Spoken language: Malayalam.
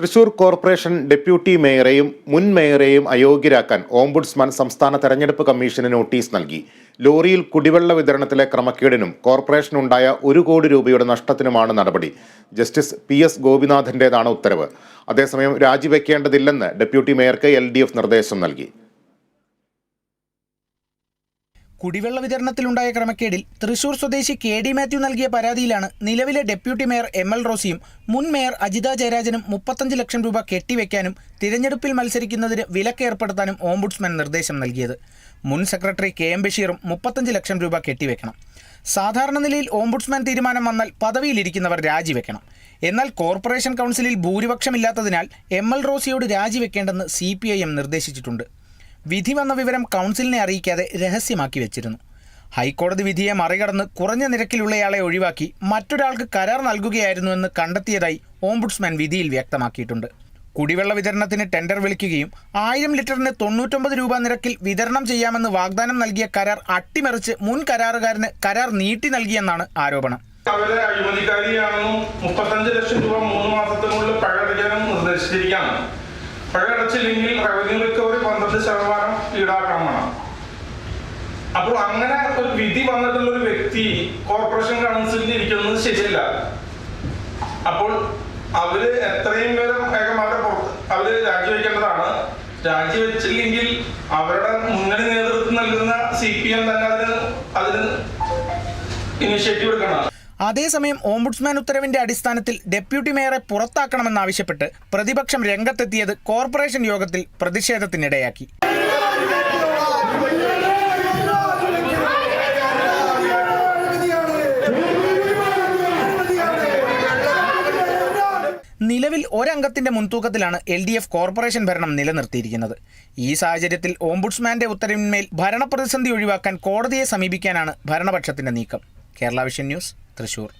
തൃശൂർ കോർപ്പറേഷൻ ഡെപ്യൂട്ടി മേയറെയും മുൻ മേയറെയും അയോഗ്യരാക്കാൻ ഓംബുഡ്സ്മാൻ സംസ്ഥാന തെരഞ്ഞെടുപ്പ് കമ്മീഷന് നോട്ടീസ് നൽകി. ലോറിയിൽ കുടിവെള്ള വിതരണത്തിലെ ക്രമക്കേടിനും കോർപ്പറേഷനുണ്ടായ ഒരു കോടി രൂപയുടെ നഷ്ടത്തിനുമാണ് നടപടി. ജസ്റ്റിസ് പി എസ് ഗോപിനാഥന്റേതാണ് ഉത്തരവ്. അതേസമയം രാജിവെക്കേണ്ടതില്ലെന്ന് ഡെപ്യൂട്ടി മേയർക്ക് എൽ നിർദ്ദേശം നൽകി. കുടിവെള്ള വിതരണത്തിലുണ്ടായ ക്രമക്കേടിൽ തൃശൂർ സ്വദേശി കെ ഡി മാത്യു നൽകിയ പരാതിയിലാണ് നിലവിലെ ഡെപ്യൂട്ടി മേയർ എം എൽ റോസിയും മുൻ മേയർ അജിത ജയരാജനും മുപ്പത്തഞ്ച് ലക്ഷം രൂപ കെട്ടിവെക്കാനും തിരഞ്ഞെടുപ്പിൽ മത്സരിക്കുന്നതിന് വിലക്കേർപ്പെടുത്താനും ഓംബുഡ്സ്മാൻ നിർദ്ദേശം നൽകിയത്. മുൻ സെക്രട്ടറി കെ എം ബഷീറും മുപ്പത്തഞ്ച് ലക്ഷം രൂപ കെട്ടിവെക്കണം. സാധാരണ നിലയിൽ ഓംബുഡ്സ്മാൻ തീരുമാനം വന്നാൽ പദവിയിലിരിക്കുന്നവർ രാജിവെക്കണം. എന്നാൽ കോർപ്പറേഷൻ കൗൺസിലിൽ ഭൂരിപക്ഷമില്ലാത്തതിനാൽ എം എൽ റോസിയോട് രാജിവെക്കേണ്ടെന്ന് സി നിർദ്ദേശിച്ചിട്ടുണ്ട്. വിധി വന്ന വിവരം കൗൺസിലിനെ അറിയിക്കാതെ രഹസ്യമാക്കി വെച്ചിരുന്നു. ഹൈക്കോടതി വിധിയെ മറികടന്ന് കുറഞ്ഞ നിരക്കിലുള്ളയാളെ ഒഴിവാക്കി മറ്റൊരാൾക്ക് കരാർ നൽകുകയായിരുന്നുവെന്ന് കണ്ടെത്തിയതായി ഓംബുഡ്സ്മാൻ വിധിയിൽ വ്യക്തമാക്കിയിട്ടുണ്ട്. കുടിവെള്ള വിതരണത്തിന് ടെൻഡർ വിളിക്കുകയും ആയിരം ലിറ്ററിന് തൊണ്ണൂറ്റൊമ്പത് രൂപ നിരക്കിൽ വിതരണം ചെയ്യാമെന്ന് വാഗ്ദാനം നൽകിയ കരാർ അട്ടിമറിച്ച് മുൻ കരാറുകാരന് കരാർ നീട്ടി നൽകിയെന്നാണ് ആരോപണം. അവരെ അഴിമതിക്കാരിയാണെന്നും ലക്ഷം രൂപ മൂന്ന് മാസത്തിനുള്ളിൽ പഴ അടയ്ക്കാനും നിർദ്ദേശിച്ചിരിക്കുകയാണ്. പഴ അടച്ചില്ലെങ്കിൽ റവന്യൂ റിക്കവറി പന്ത്രണ്ട് ശതമാനം ഈടാക്കണമെന്നാണ് അപ്പോൾ അങ്ങനെ ഒരു വിധി വന്നിട്ടുള്ള ഒരു വ്യക്തി കോർപ്പറേഷൻ കൗൺസിലിൽ ഇരിക്കുന്നത് ശരിയല്ല. അപ്പോൾ അവർ എത്രയും പേരും ഏകമാറ്റം പുറത്ത് അവർ രാജിവെക്കേണ്ടതാണ്. രാജിവെച്ചില്ലെങ്കിൽ അവരുടെ മുന്നണി നേതൃത്വം നൽകുന്ന സി പി എം തന്നെ അതിന് അതിന് ഇനിഷ്യേറ്റീവ് എടുക്കണം. അതേസമയം ഓംബുഡ്സ്മാൻ ഉത്തരവിന്റെ അടിസ്ഥാനത്തിൽ ഡെപ്യൂട്ടി മേയറെ പുറത്താക്കണമെന്നാവശ്യപ്പെട്ട് പ്രതിപക്ഷം രംഗത്തെത്തിയത് കോർപ്പറേഷൻ യോഗത്തിൽ പ്രതിഷേധത്തിനിടയാക്കി. നിലവിൽ ഒരംഗത്തിന്റെ മുൻതൂക്കത്തിലാണ് എൽ ഡി എഫ് കോർപ്പറേഷൻ ഭരണം നിലനിർത്തിയിരിക്കുന്നത്. ഈ സാഹചര്യത്തിൽ ഓംബുഡ്സ്മാന്റെ ഉത്തരവിന്മേൽ ഭരണപ്രതിസന്ധി ഒഴിവാക്കാൻ കോടതിയെ സമീപിക്കാനാണ് ഭരണപക്ഷത്തിന്റെ നീക്കം. Kerala vision news Thrissur